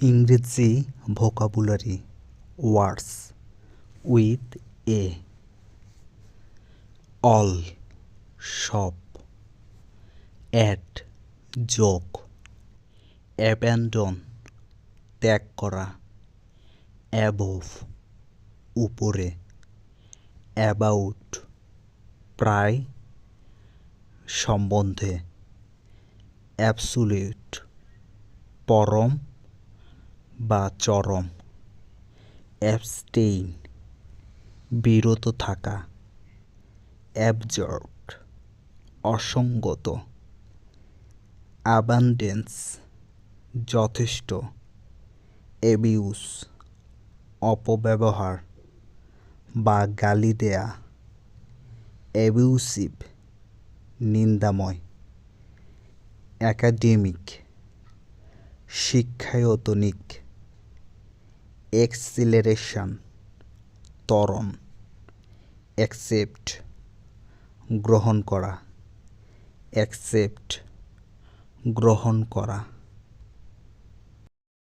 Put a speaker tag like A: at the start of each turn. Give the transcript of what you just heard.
A: ইংরেজি vocabulary words with A all সব at যোগ অ্যাব্যান্ডন ত্যাগ করা অ্যাবোভ উপরে অ্যাবাউট প্রায় সম্বন্ধে অ্যাবসুলিউট পরম বা চরম। অ্যাবস্টেইন বিরত থাকা। অ্যাবজর্ড অসঙ্গত। অ্যাবান্ডেন্স, যথেষ্ট। এবিউস অপব্যবহার বা গালি দেয়া। অ্যাবিউসিভ, নিন্দাময়। একাডেমিক, শিক্ষায়তনিক। এক্সিলারেশন ত্বরণ অ্যাকসেপ্ট গ্রহণ করা অ্যাকসেপ্ট গ্রহণ করা।